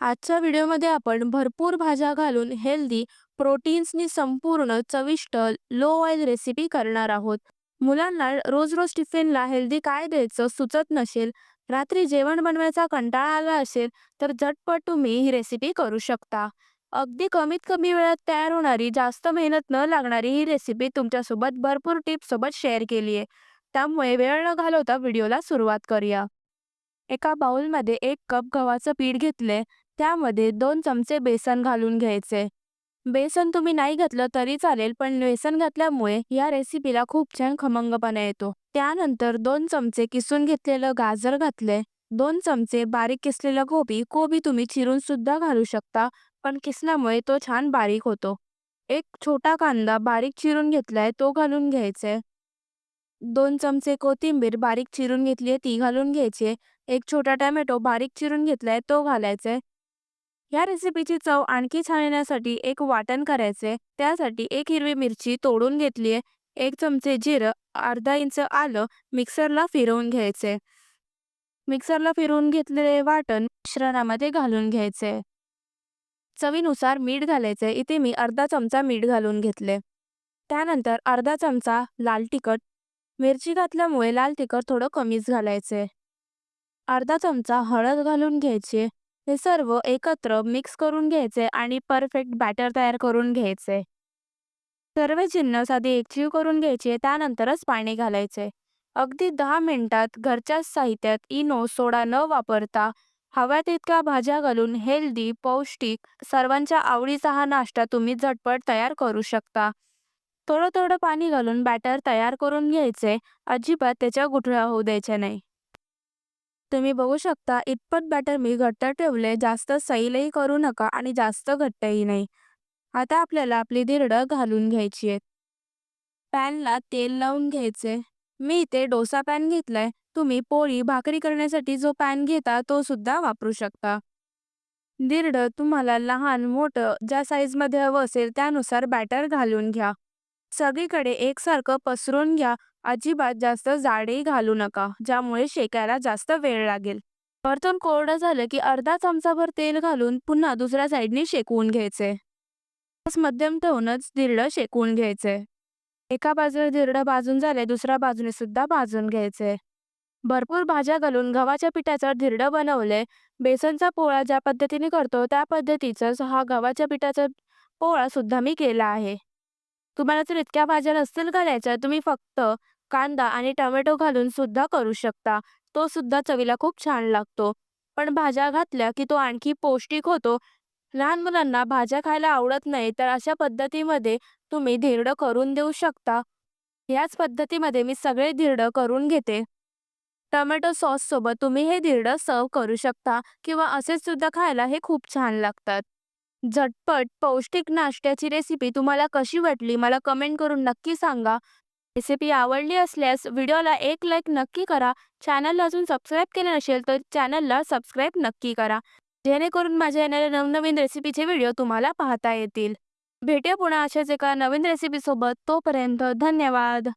आजच्या व्हिडिओमध्ये आपण भरपूर भाज्या घालून हेल्दी प्रोटीन्सनी संपूर्ण चविष्ट लो ऑइल रेसिपी करणार आहोत. मुलांना रोज रोज टिफिनला हेल्दी काय द्यायचं सुचत नसेल रात्री जेवण बनवायचा कंटाळा आला असेल तर झटपट तुम्ही ही रेसिपी करू शकता. अगदी कमीत कमी वेळात तयार होणारी जास्त मेहनत न लागणारी ही रेसिपी तुमच्यासोबत भरपूर टिप्स सोबत शेअर केली आहे. त्यामुळे वेळ न घालवता व्हिडिओला सुरुवात करूया. एका बाउलमध्ये एक कप गव्हाचं पीठ घेतले त्यामध्ये दोन चमचे बेसन घालून घ्यायचे. बेसन तुम्ही नाही घातलं तरी चालेल पण बेसन घातल्यामुळे या रेसिपीला खूप छान खमंगपणा येतो. त्यानंतर दोन चमचे किसून घेतलेलं गाजर घातले. दोन चमचे बारीक किसलेलं कोबी. कोबी तुम्ही चिरून सुद्धा घालू शकता पण किसल्यामुळे तो छान बारीक होतो. एक छोटा कांदा बारीक चिरून घेतलाय तो घालून घ्यायचे. दोन चमचे कोथिंबीर बारीक चिरून घेतली आहे ती घालून घ्यायची एक छोटा टॅमॅटो बारीक चिरून घेतलाय तो घालायचा या रेसिपीची चव आणखी छान येण्यासाठी एक वाटण करायचे त्यासाठी एक हिरवी मिरची तोडून घेतली आहे एक चमचे जिरं अर्धा इंच आलं मिक्सरला फिरवून घ्यायचे मिक्सरला फिरवून घेतलेले वाटण मिश्रणामध्ये घालून घ्यायचे चवीनुसार मीठ घालायचे इथे मी अर्धा चमचा मीठ घालून घेतले. त्यानंतर अर्धा चमचा लाल तिखट. मिरची घातल्यामुळे लाल तिखट थोडं कमीच घालायचे अर्धा चमचा हळद घालून घ्यायचे. हे सर्व एकत्र मिक्स करून घ्यायचे आणि परफेक्ट बॅटर तयार करून घ्यायचे. सर्व जिन्नस आधी एकजीव करून घ्यायचे त्यानंतरच पाणी घालायचे. अगदी दहा मिनिटात घरच्या साहित्यात इनो सोडा न वापरता हव्या तितक्या भाज्या घालून हेल्दी पौष्टिक सर्वांच्या आवडीचा हा नाश्ता तुम्ही झटपट तयार करू शकता. थोडं थोडं पाणी घालून बॅटर तयार करून घ्यायचे अजिबात त्याच्या गुठळ्या होऊ द्यायच्या नाही. तुम्ही बघू शकता इतपत बॅटर मी घट्ट ठेवले जास्त सैलही करू नका आणि जास्त घट्टही नाही. आता आपल्याला आपली धिरडं घालून घ्यायची आहेत. पॅनला तेल लावून घ्यायचे. मी इथे डोसा पॅन घेतलाय. तुम्ही पोळी भाकरी करण्यासाठी जो पॅन घेता तो सुद्धा वापरू शकता. धिरडं तुम्हाला लहान मोठं ज्या साईजमध्ये हवं असेल त्यानुसार बॅटर घालून घ्या. सगळीकडे एकसारखं पसरून घ्या. अजिबात जास्त जाडही घालू नका ज्यामुळे शेकायला जास्त वेळ लागेल. परतून कोरडं झालं की अर्धा चमचाभर तेल घालून पुन्हा दुसऱ्या साईडने शेकवून घ्यायचे. मध्यम ठेवूनच धिरडं शेकवून घ्यायचे. एका बाजूला धिरडं भाजून झाले दुसऱ्या बाजूने सुद्धा भाजून घ्यायचे. भरपूर भाज्या घालून गव्हाच्या पिठाचं धिरडं बनवले. बेसनचा पोळा ज्या पद्धतीने करतो त्या पद्धतीचाच हा गव्हाच्या पिठाचा पोळा सुद्धा मी केला आहे. तुम्हाला जर इतक्या भाज्या नसतील घालायच्या तुम्ही फक्त कांदा आणि टोमॅटो घालून सुद्धा करू शकता. तो सुद्धा चवीला खूप छान लागतो. पण भाज्या घातल्या की तो आणखी पौष्टिक होतो. लहान मुलांना भाज्या खायला आवडत नाही तर अशा पद्धतीमध्ये तुम्ही धिरडं करून देऊ शकता. याच पद्धतीमध्ये मी सगळे धिरडं करून घेते. टोमॅटो सॉस सोबत तुम्ही हे धिरडं सर्व करू शकता किंवा असेच सुद्धा खायला हे खूप छान लागतात. झटपट पौष्टिक नाश्त्याची रेसिपी तुम्हाला कशी वाटली? मला कमेंट करून नक्की सांगा. रेसिपी आवडली असल्यास व्हिडिओला एक लाईक नक्की करा. चॅनलला अजून सबस्क्राईब केले नसेल तर चॅनलला सबस्क्राईब नक्की करा. जेणेकरून माझ्या येणाऱ्या नवनवीन रेसिपीचे व्हिडिओ तुम्हाला पाहता येतील. भेटूया पुन्हा अशाच एका नवीन रेसिपीसोबत तोपर्यंत धन्यवाद.